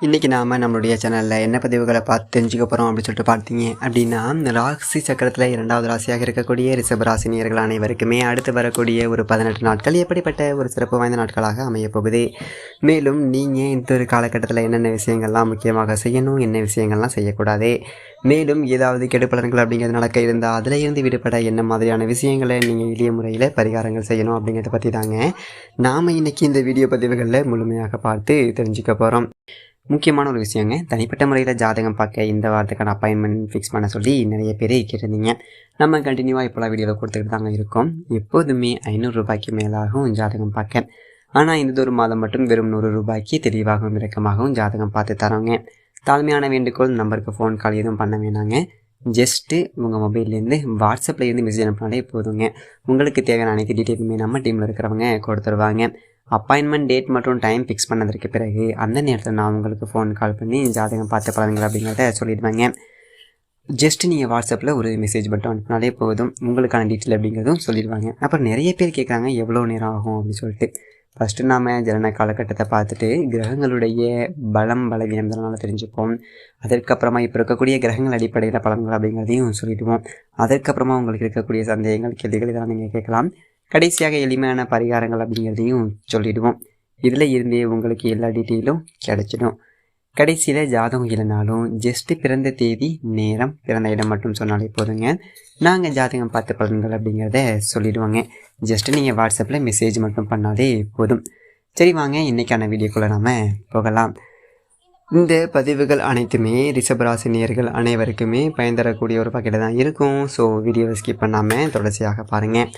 இன்றைக்கி நாம் நம்மளுடைய சேனலில் என்ன பதிவுகளை பார்த்து தெரிஞ்சுக்க போகிறோம் அப்படின்னு சொல்லிட்டு பார்த்தீங்க அப்படின்னா ராசி சக்கரத்தில் இரண்டாவது ராசியாக இருக்கக்கூடிய ரிஷப ராசினியர்கள் அனைவருக்குமே அடுத்து வரக்கூடிய ஒரு பதினெட்டு நாட்கள் எப்படிப்பட்ட ஒரு சிறப்பு வாய்ந்த நாட்களாக அமையப்போகுது மேலும் நீங்கள் இந்த ஒரு காலகட்டத்தில் என்னென்ன விஷயங்கள்லாம் முக்கியமாக செய்யணும் என்ன விஷயங்கள்லாம் செய்யக்கூடாது மேலும் ஏதாவது கெடுப்பலன்கள் அப்படிங்கிறது நடக்க இருந்தால் அதில் இருந்து விடுபட என்ன மாதிரியான விஷயங்களை நீங்கள் எளிய முறையில் பரிகாரங்கள் செய்யணும் அப்படிங்கிறத பற்றி தாங்க நாம் இன்றைக்கி இந்த வீடியோ பதிவுகளில் முழுமையாக பார்த்து தெரிஞ்சுக்க போகிறோம் முக்கியமான ஒரு விஷயங்க. தனிப்பட்ட முறையில் ஜாதகம் பார்க்க இந்த வாரத்துக்கான அப்பாயின்மெண்ட் ஃபிக்ஸ் பண்ண சொல்லி நிறைய பேர் கேட்டிருந்தீங்க. நம்ம கண்டினியூவாக இப்போலாம் வீடியோவில் கொடுத்துக்கிட்டு தாங்க இருக்கோம். எப்போதுமே ஐநூறு ரூபாய்க்கு ஜாதகம் பார்க்க. ஆனால் இந்த ஒரு மாதம் மட்டும் வெறும் நூறு ரூபாய்க்கு தெளிவாகவும் இறக்கமாகவும் ஜாதகம் பார்த்து தரோங்க. தாழ்மையான வேண்டுகோள் நம்பருக்கு ஃபோன் கால் எதுவும் பண்ண வேணாங்க. ஜஸ்ட்டு உங்கள் மொபைல்லேருந்து வாட்ஸ்அப்லேருந்து மெசேஜ் அனுப்பினாலே போதுங்க. உங்களுக்கு தேவையான அனைத்து டீட்டெயிலுமே நம்ம டீமில் இருக்கிறவங்க கொடுத்துருவாங்க. அப்பாயின்மெண்ட் டேட் மற்றும் டைம் ஃபிக்ஸ் பண்ணதற்கு பிறகு அந்த நேரத்தில் நான் உங்களுக்கு ஃபோன் கால் பண்ணி ஜாதகம் பார்த்து பழகுங்க அப்படிங்கிறத சொல்லிடுவாங்க. ஜஸ்ட் நீங்கள் வாட்ஸ்அப்பில் ஒரு மெசேஜ் மட்டும் அனுப்பினாலே போதும். உங்களுக்கான டீட்டெயில் அப்படிங்கிறதும் சொல்லிடுவாங்க. அப்புறம் நிறைய பேர் கேட்குறாங்க எவ்வளோ நேரம் ஆகும்? அப்படின்னு சொல்லிட்டு. ஃபஸ்ட்டு நாம் ஜனன காலகட்டத்தை பார்த்துட்டு கிரகங்களுடைய பலம் பலவீனம் இதனால் தெரிஞ்சுப்போம். அதற்கப்புறமா இப்போ இருக்கக்கூடிய கிரகங்கள் அடிப்படையில் பலங்கள் அப்படிங்கிறதையும் சொல்லிடுவோம். அதற்கப்புறமா உங்களுக்கு இருக்கக்கூடிய சந்தேகங்கள் கேள்விகள் இதெல்லாம் நீங்கள் கேட்கலாம். கடைசியாக எளிமையான பரிகாரங்கள் அப்படிங்கிறதையும் சொல்லிடுவோம். இதில் இருந்தே உங்களுக்கு எல்லா டீட்டெயிலும் கிடச்சிடும். கடைசியில் ஜாதகம் இல்லைனாலும் ஜஸ்ட்டு பிறந்த தேதி நேரம் பிறந்த இடம் மட்டும் சொன்னாலே போதுங்க. நாங்கள் ஜாதகம் பார்த்து பலன்கள் அப்படிங்கிறத சொல்லிடுவோங்க. ஜஸ்ட்டு நீங்கள் வாட்ஸ்அப்பில் மெசேஜ் மட்டும் பண்ணாலே போதும். சரி வாங்க இன்றைக்கான வீடியோக்குள்ளே நாம் போகலாம். இந்த பதிவுகள் அனைத்துமே ரிஷபராசினியர்கள் அனைவருக்குமே பயன் தரக்கூடிய ஒரு பக்கெட்டு தான் இருக்கும். ஸோ வீடியோவை ஸ்கிப் பண்ணாமல் தொடர்ச்சியாக பாருங்கள்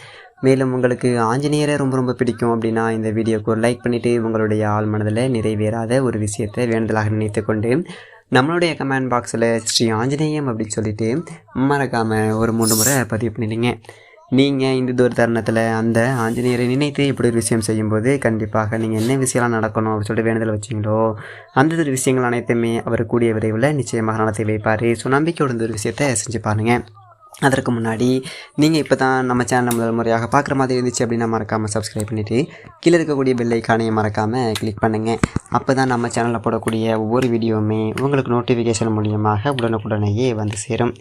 மேலும் உங்களுக்கு ஆஞ்சநேயரை ரொம்ப ரொம்ப பிடிக்கும் அப்படின்னா இந்த வீடியோக்கு ஒரு லைக் பண்ணிவிட்டு உங்களுடைய ஆள் மனதில் நிறைவேறாத ஒரு விஷயத்தை வேண்டுதலாக நினைத்து கொண்டு நம்மளுடைய கமெண்ட் பாக்ஸில் ஸ்ரீ ஆஞ்சநேயம் அப்படின்னு சொல்லிட்டு மறக்காமல் ஒரு மூணு முறை பதிவு பண்ணிடுங்க. நீங்கள் இந்த தூர தருணத்தில் அந்த ஆஞ்சநேயரை நினைத்து இப்படி ஒரு விஷயம் செய்யும்போது கண்டிப்பாக நீங்கள் என்ன விஷயம்லாம் நடக்கணும் அப்படின்னு சொல்லிட்டு வேண்டுதல் வச்சிங்களோ அந்த ஒரு விஷயங்கள் அனைத்துமே அவர் கூடிய விரைவில் நிச்சயமாக நடத்தி வைப்பார். ஸோ நம்பிக்கையோட இந்த ஒரு விஷயத்தை செஞ்சு பாருங்கள் அதற்கு முன்னாடி நீங்கள் இப்போ தான் நம்ம சேனலை முதல் முறையாக பார்க்குற மாதிரி இருந்துச்சு அப்படின்னா மறக்காமல் சப்ஸ்கிரைப் பண்ணிவிட்டு கீழே இருக்கக்கூடிய பெல் ஐக்கானையும் மறக்காமல் கிளிக் பண்ணுங்கள் அப்போ தான் நம்ம சேனலில் போடக்கூடிய ஒவ்வொரு வீடியோவுமே உங்களுக்கு நோட்டிஃபிகேஷன் மூலியமாக உடனுக்குடனேயே வந்து சேரும்.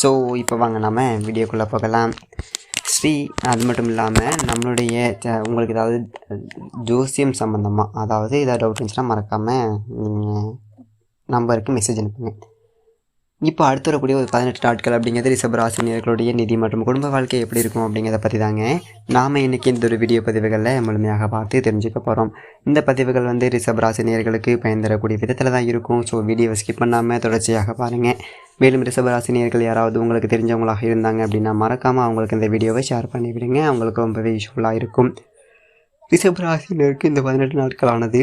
ஸோ இப்போ வாங்க நம்ம வீடியோக்குள்ளே போகலாம். ஸ்ரீ அது மட்டும் இல்லாமல் நம்மளுடைய உங்களுக்கு ஏதாவது ஜோசியம் சம்மந்தமாக அதாவது ஏதாவது டவுட் இருந்துச்சுன்னா மறக்காமல் நீங்கள் நம்பருக்கு மெசேஜ் அனுப்புங்க. இப்போ அடுத்து வரக்கூடிய ஒரு பதினெட்டு நாட்கள் அப்படிங்கிறது ரிஷபராசினியர்களுடைய நிதி மற்றும் குடும்ப வாழ்க்கை எப்படி இருக்கும் அப்படிங்கிறத பற்றி தாங்க நாம் இன்றைக்கி இந்த ஒரு வீடியோ பதிவுகளில் முழுமையாக பார்த்து தெரிஞ்சுக்க போகிறோம் இந்த பதிவுகள் வந்து ரிஷபராசினியர்களுக்கு பயன் தரக்கூடிய விதத்தில் தான் இருக்கும். ஸோ வீடியோவை ஸ்கிப் பண்ணாமல் தொடர்ச்சியாக பாருங்கள் மேலும் ரிஷபராசினியர்கள் யாராவது உங்களுக்கு தெரிஞ்சவங்களாக இருந்தாங்க அப்படின்னா மறக்காமல் அவங்களுக்கு இந்த வீடியோவை ஷேர் பண்ணி விடுங்க அவங்களுக்கு ரொம்பவே யூஸ்ஃபுல்லாக இருக்கும். ரிஷபராசினருக்கு இந்த பதினெட்டு நாட்களானது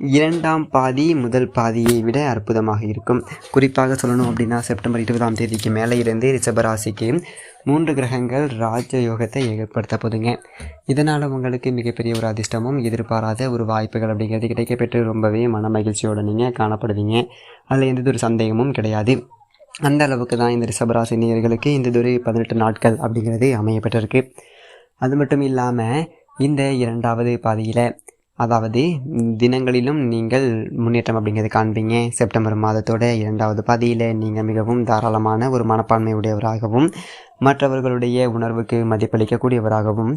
இரண்டாம் பாதி முதல் பாதியை விட அற்புதமாக இருக்கும். குறிப்பாக சொல்லணும் அப்படின்னா செப்டம்பர் இருபதாம் தேதிக்கு மேலே இருந்து ரிஷபராசிக்கு மூன்று கிரகங்கள் ராஜ யோகத்தை ஏற்படுத்த போதுங்க. இதனால் உங்களுக்கு மிகப்பெரிய ஒரு அதிர்ஷ்டமும் எதிர்பாராத ஒரு வாய்ப்புகள் அப்படிங்கிறது கிடைக்கப்பெற்று ரொம்பவே மன மகிழ்ச்சியோடு நீங்கள் காணப்படுவீங்க. அதில் எந்த ஒரு சந்தேகமும் கிடையாது. அந்த அளவுக்கு தான் இந்த ரிஷபராசி நேயர்களுக்கு இந்த ஒரு பதினெட்டு நாட்கள் அப்படிங்கிறது அமையப்பட்டிருக்கு. அது மட்டும் இல்லாமல் இந்த இரண்டாவது பாதியில் அதாவது தினங்களிலும் நீங்கள் முன்னேற்றம் அப்படிங்கிறது காண்பீங்க. செப்டம்பர் மாதத்தோட இரண்டாவது பாதியில் நீங்கள் மிகவும் தாராளமான ஒரு மனப்பான்மை உடையவராகவும் மற்றவர்களுடைய உணர்வுக்கு மதிப்பளிக்கக்கூடியவராகவும்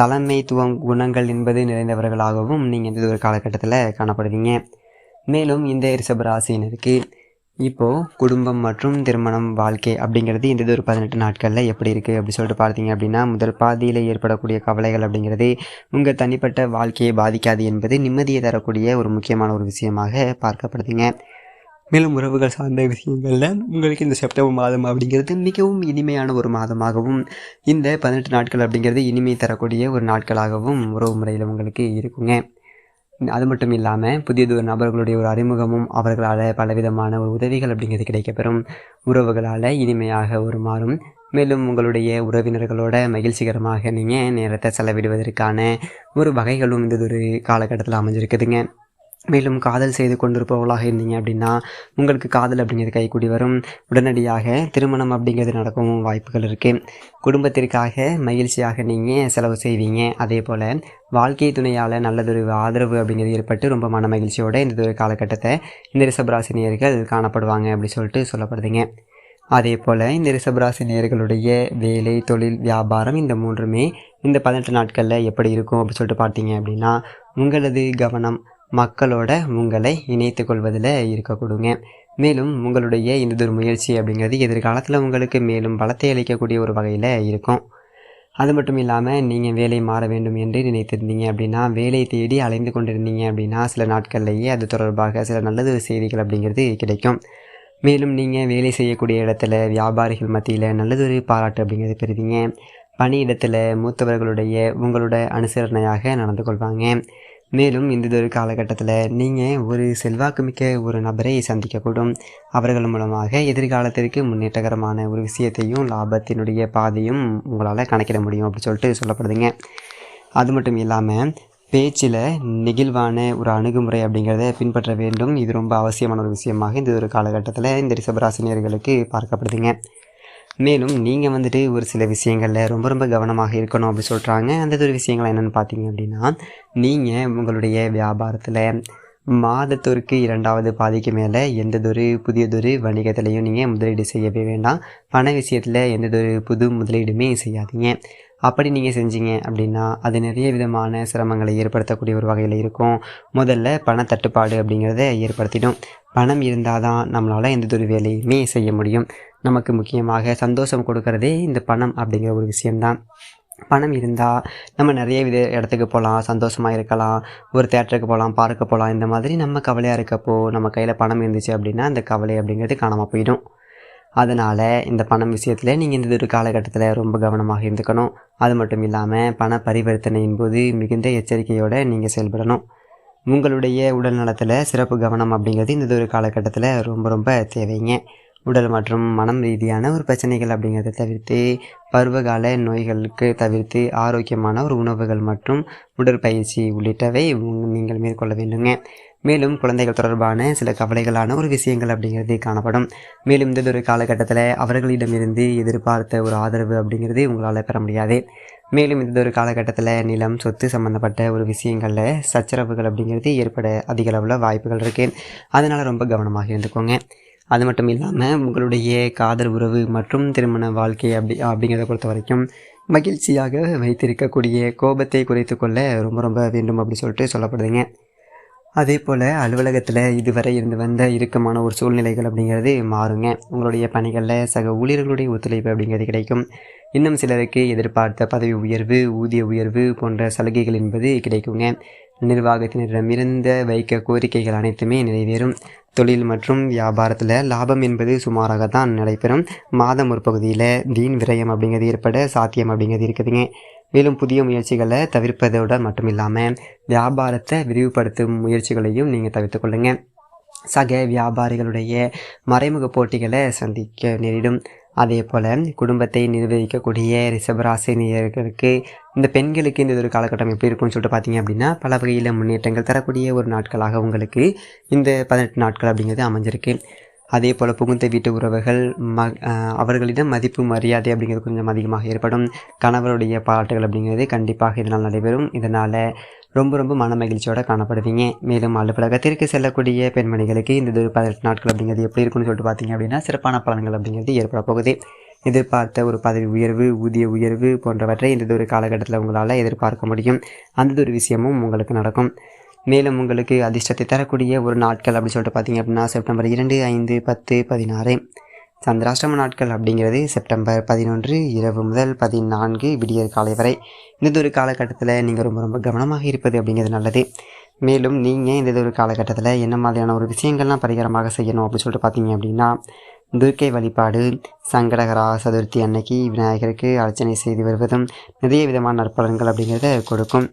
தலைமைத்துவம் குணங்கள் என்பது நிறைந்தவர்களாகவும் நீங்கள் இந்த ஒரு காலகட்டத்தில் காணப்படுவீங்க. மேலும் இந்த ரிஷபராசினருக்கு இப்போது குடும்பம் மற்றும் திருமணம் வாழ்க்கை அப்படிங்கிறது இந்த இது ஒரு பதினெட்டு நாட்களில் எப்படி இருக்குது அப்படி சொல்லிட்டு பார்த்தீங்க அப்படின்னா முதல் பாதியில் ஏற்படக்கூடிய கவலைகள் அப்படிங்கிறது உங்கள் தனிப்பட்ட வாழ்க்கையை பாதிக்காது என்பது நிம்மதியை தரக்கூடிய ஒரு முக்கியமான ஒரு விஷயமாக பார்க்கப்படுதுங்க. மேலும் உறவுகள் சார்ந்த விஷயங்களில் உங்களுக்கு இந்த செப்டம்பர் மாதம் அப்படிங்கிறது மிகவும் இனிமையான ஒரு மாதமாகவும் இந்த பதினெட்டு நாட்கள் அப்படிங்கிறது இனிமை தரக்கூடிய ஒரு நாட்களாகவும் உறவு முறையில் உங்களுக்கு இருக்குங்க. அது மட்டும் இல்லாமல் புதியதொரு நபர்களுடைய ஒரு அறிமுகமும் அவர்களால் பலவிதமான ஒரு உதவிகள் அப்படிங்கிறது கிடைக்கப்பெறும். உறவுகளால் இனிமையாக ஒரு மாறும். மேலும் உங்களுடைய உறவினர்களோட மகிழ்ச்சிகரமாக நீங்கள் நேரத்தை செலவிடுவதற்கான ஒரு வகைகளும் இந்த ஒரு காலகட்டத்தில் அமைஞ்சிருக்குதுங்க. மேலும் காதல் செய்து கொண்டிருப்பவர்களாக இருந்தீங்க அப்படின்னா உங்களுக்கு காதல் அப்படிங்கிறது கைக்கூடி வரும். உடனடியாக திருமணம் அப்படிங்கிறது நடக்கவும் வாய்ப்புகள் இருக்குது குடும்பத்திற்காக மகிழ்ச்சியாக நீங்கள் செலவு செய்வீங்க. அதே போல் வாழ்க்கை துணையால் நல்லதொரு ஆதரவு அப்படிங்கிறது ஏற்பட்டு ரொம்ப மன மகிழ்ச்சியோடு இந்த ஒரு காலகட்டத்தை இந்த ரிஷபராசினியர்கள் காணப்படுவாங்க அப்படி சொல்லிட்டு சொல்லப்படுதுங்க. அதே போல் இந்த ரிஷபராசி நேர்களுடைய வேலை தொழில் வியாபாரம் இந்த மூன்றுமே இந்த பதினெட்டு நாட்களில் எப்படி இருக்கும் அப்படின்னு சொல்லிட்டு பார்த்தீங்க அப்படின்னா உங்களது கவனம் மக்களோட உங்களை இணைத்து கொள்வதில் இருக்கக்கூடுங்க மேலும் உங்களுடைய இந்த ஒரு முயற்சி அப்படிங்கிறது எதிர்காலத்தில் உங்களுக்கு மேலும் பலத்தை அளிக்கக்கூடிய ஒரு வகையில் இருக்கும். அது மட்டும் இல்லாமல் நீங்கள் வேலை மாற வேண்டும் என்று நினைத்திருந்தீங்க அப்படின்னா வேலை தேடி அலைந்து கொண்டிருந்தீங்க அப்படின்னா சில நாட்கள்லேயே அது தொடர்பாக சில நல்லது செய்திகள் அப்படிங்கிறது கிடைக்கும். மேலும் நீங்கள் வேலை செய்யக்கூடிய இடத்துல வியாபாரிகள் மத்தியில் நல்லதொரு பாராட்டு அப்படிங்கிறது பெறுவீங்க. பணியிடத்தில் மூத்தவர்களுடைய உங்களோட அனுசரணையாக நடந்து கொள்வாங்க. மேலும் இந்ததொரு காலகட்டத்தில் நீங்கள் ஒரு செல்வாக்குமிக்க ஒரு நபரை சந்திக்கக்கூடும் அவர்கள் மூலமாக எதிர்காலத்திற்கு முன்னேற்றகரமான ஒரு விஷயத்தையும் லாபத்தினுடைய பாதையும் உங்களால் கணக்கிட முடியும் அப்படின்னு சொல்லிட்டு சொல்லப்படுதுங்க. அது மட்டும் இல்லாமல் பேச்சில் நெகிழ்வான ஒரு அணுகுமுறை அப்படிங்கிறத பின்பற்ற வேண்டும். இது ரொம்ப அவசியமான ஒரு விஷயமாக இந்த ஒரு காலகட்டத்தில் இந்த ரிஷபராசினியர்களுக்கு பார்க்கப்படுதுங்க. மேலும் நீங்கள் வந்துட்டு ஒரு சில விஷயங்களில் ரொம்ப ரொம்ப கவனமாக இருக்கணும் அப்படி சொல்கிறாங்க அந்த ஒரு விஷயங்கள் என்னென்னு பார்த்தீங்க அப்படின்னா நீங்கள் உங்களுடைய வியாபாரத்தில் மாதத்திற்கு இரண்டாவது பாதிக்கு மேலே எந்ததொரு புதியதொரு வணிகத்திலையும் நீங்கள் முதலீடு செய்யவே வேண்டாம். பண விஷயத்தில் எந்ததொரு புது முதலீடுமே செய்யாதீங்க. அப்படி நீங்கள் செஞ்சீங்க அப்படின்னா அது நிறைய விதமான சிரமங்களை ஏற்படுத்தக்கூடிய ஒரு வகையில் இருக்கும். முதல்ல பணத்தட்டுப்பாடு அப்படிங்கிறத ஏற்படுத்திடும். பணம் இருந்தால் தான் நம்மளால் எந்த ஒரு வேலையுமே செய்ய முடியும். நமக்கு முக்கியமாக சந்தோஷம் கொடுக்கறதே இந்த பணம் அப்படிங்கிற ஒரு விஷயம்தான். பணம் இருந்தால் நம்ம நிறைய வித இடத்துக்கு போகலாம் சந்தோஷமாக இருக்கலாம் ஒரு தேட்டருக்கு போகலாம் பார்க்க போகலாம் இந்த மாதிரி நம்ம கவலையாக இருக்கப்போ நம்ம கையில் பணம் இருந்துச்சு அப்படின்னா அந்த கவலை அப்படிங்கிறது காணாமல் போயிடும். அதனால் இந்த பணம் விஷயத்தில் நீங்கள் இந்த ஒரு காலகட்டத்தில் ரொம்ப கவனமாக இருந்துக்கணும். அது மட்டும் இல்லாமல் பண பரிவர்த்தனையின் போது மிகுந்த எச்சரிக்கையோடு நீங்கள் செயல்படணும். உங்களுடைய உடல் நலத்தில் சிறப்பு கவனம் அப்படிங்கிறது இந்த ஒரு காலகட்டத்தில் ரொம்ப ரொம்ப தேவைங்க. உடல் மற்றும் மனம் ரீதியான ஒரு பிரச்சனைகள் அப்படிங்கிறத தவிர்த்து பருவகால நோய்களுக்கு தவிர்த்து ஆரோக்கியமான ஒரு உணவுகள் மற்றும் உடற்பயிற்சி உள்ளிட்டவை நீங்கள் மேற்கொள்ள வேண்டுங்க. மேலும் குழந்தைகள் தொடர்பான சில கவலைகளான ஒரு விஷயங்கள் அப்படிங்கிறது காணப்படும். மேலும் இந்த ஒரு காலகட்டத்தில் அவர்களிடமிருந்து எதிர்பார்த்த ஒரு ஆதரவு அப்படிங்கிறது உங்களால் பெற முடியாது. மேலும் இந்த ஒரு காலகட்டத்தில் நிலம் சொத்து சம்மந்தப்பட்ட ஒரு விஷயங்களில் சச்சரவுகள் அப்படிங்கிறது ஏற்பட அதிக அளவில் வாய்ப்புகள் இருக்குது அதனால் ரொம்ப கவனமாக இருந்துக்கோங்க. அது மட்டும் இல்லாமல் உங்களுடைய காதல் உறவு மற்றும் திருமண வாழ்க்கை அப்படி அப்படிங்கிறத பொறுத்த வரைக்கும் மகிழ்ச்சியாக வைத்திருக்கக்கூடிய கோபத்தை குறைத்து கொள்ள ரொம்ப ரொம்ப வேண்டும் அப்படி சொல்லிட்டு சொல்லப்படுதுங்க. அதே போல் அலுவலகத்தில் இதுவரை இருந்து வந்த இறுக்கமான ஒரு சூழ்நிலைகள் அப்படிங்கிறது மாறுங்க. உங்களுடைய பணிகளில் சக ஊழியர்களுடைய ஒத்துழைப்பு அப்படிங்கிறது கிடைக்கும். இன்னும் சிலருக்கு எதிர்பார்த்த பதவி உயர்வு ஊதிய உயர்வு போன்ற சலுகைகள் என்பது கிடைக்குங்க. நிர்வாகத்தினரிடமிருந்த வைக்க கோரிக்கைகள் அனைத்துமே நிறைவேறும். தொழில் மற்றும் வியாபாரத்தில் லாபம் என்பது சுமாராக தான் நடைபெறும். மாதம் ஒரு பகுதியில் வீண் விரயம் அப்படிங்கிறது ஏற்பட சாத்தியம் அப்படிங்கிறது இருக்குதுங்க. மேலும் புதிய முயற்சிகளை தவிர்ப்பதோடு மட்டும் இல்லாமல் வியாபாரத்தை விரிவுபடுத்தும் முயற்சிகளையும் நீங்கள் தவிர்த்து கொள்ளுங்கள் சக வியாபாரிகளுடைய மறைமுக போட்டிகளை சந்திக்க நேரிடும். அதே போல் குடும்பத்தை நிர்வகிக்கக்கூடிய ரிஷபராசினியர்களுக்கு இந்த பெண்களுக்கு இந்த ஒரு காலகட்டம் எப்படி இருக்கும்னு சொல்லிட்டு பார்த்தீங்க அப்படின்னா பல வகையில் முன்னேற்றங்கள் தரக்கூடிய ஒரு நாட்களாக உங்களுக்கு இந்த பதினெட்டு நாட்கள் அப்படிங்கிறது அமைஞ்சிருக்கு. அதே போல் புகுந்த வீட்டு உறவுகள் ம அவர்களிடம் மதிப்பு மரியாதை அப்படிங்கிறது கொஞ்சம் அதிகமாக ஏற்படும். கணவருடைய பாராட்டுகள் அப்படிங்கிறது கண்டிப்பாக இதனால் நடைபெறும். இதனால் ரொம்ப ரொம்ப மன மகிழ்ச்சியோட காணப்படுவீங்க. மேலும் அலுவலகத்திற்கு செல்லக்கூடிய பெண்மணிகளுக்கு இந்த ஒரு பதினெட்டு நாட்கள் அப்படிங்கிறது எப்படி இருக்குன்னு சொல்லிட்டு பார்த்தீங்க அப்படின்னா சிறப்பான பலன்கள் அப்படிங்கிறது ஏற்பட போகுது. எதிர்பார்த்த ஒரு பதவி உயர்வு ஊதிய உயர்வு போன்றவற்றை இந்த ஒரு காலகட்டத்தில் உங்களால் எதிர்பார்க்க முடியும். அந்த ஒரு விஷயமும் உங்களுக்கு நடக்கும். மேலும் உங்களுக்கு அதிர்ஷ்டத்தை தரக்கூடிய ஒரு நாட்கள் அப்படின்னு சொல்லிட்டு பார்த்தீங்க அப்படின்னா செப்டம்பர் இரண்டு ஐந்து பத்து பதினாறு. சந்திராஷ்டம நாட்கள் அப்படிங்கிறது செப்டம்பர் பதினொன்று இரவு முதல் பதினான்கு விடியற் காலை வரை. இந்த ஒரு காலகட்டத்தில் நீங்கள் ரொம்ப ரொம்ப கவனமாக இருப்பது அப்படிங்கிறது நல்லது. மேலும் நீங்கள் இந்த ஒரு காலகட்டத்தில் என்ன மாதிரியான ஒரு விஷயங்கள்லாம் பரிகாரமாக செய்யணும் அப்படின்னு சொல்லிட்டு பார்த்தீங்க அப்படின்னா துர்க்கை வழிபாடு சங்கடகரா சதுர்த்தி அன்னைக்கு விநாயகருக்கு அர்ச்சனை செய்து வருவதும் நிறைய விதமான நற்பலன்கள் அப்படிங்கிறத கொடுக்கும்.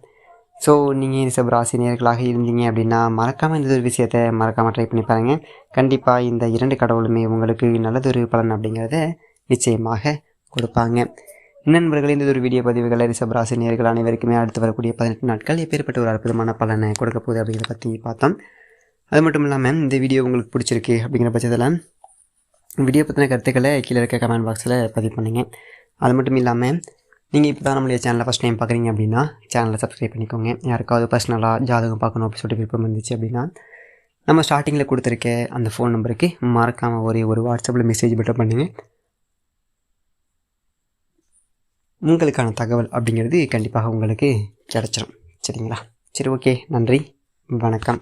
ஸோ நீங்கள் ரிஷப் ராசி நேர்களாக இருந்தீங்க அப்படின்னா மறக்காமல் இந்த ஒரு விஷயத்தை மறக்காமல் ட்ரை பண்ணி பாருங்கள் கண்டிப்பாக இந்த இரண்டு கடவுளுமே உங்களுக்கு நல்லதொரு பலன் அப்படிங்கிறத நிச்சயமாக கொடுப்பாங்க. நண்பர்கள் இந்த ஒரு வீடியோ பதிவுகளை ரிஷப் ராசி நேர்கள் அனைவருக்குமே அடுத்து வரக்கூடிய பதினெட்டு நாட்கள் எப்பேற்பட்ட ஒரு அற்புதமான பலனை கொடுக்க போகுது அப்படிங்கிறத பற்றி பார்த்தோம். அது மட்டும் இல்லாமல் இந்த வீடியோ உங்களுக்கு பிடிச்சிருக்கு அப்படிங்கிற பட்சத்தில் வீடியோ பற்றின கருத்துக்களை கீழே இருக்க கமெண்ட் பாக்ஸில் பதிவு பண்ணுங்கள் அது மட்டும் இல்லாமல் நீங்கள் இப்போ தான் நம்மளுடைய சேனலை ஃபஸ்ட் டைம் பார்க்குறீங்க அப்படின்னா சேனலை சப்ஸ்கிரைப் பண்ணிக்கோங்க. யாருக்காவது பர்சனலாக ஜாதகம் பார்க்கணும் அப்படின்னு சொல்லிட்டு விருப்பம் இருந்துச்சு அப்படின்னா நம்ம ஸ்டார்டிங்கில் கொடுத்துருக்க அந்த ஃபோன் நம்பருக்கு மறக்காமல் ஒரே ஒரு வாட்ஸ்அப்பில் மெசேஜ் மட்டும் பண்ணுங்கள் உங்களுக்கான தகவல் அப்படிங்கிறது கண்டிப்பாக உங்களுக்கு கிடச்சிரும். சரிங்களா? சரி ஓகே நன்றி. வணக்கம்.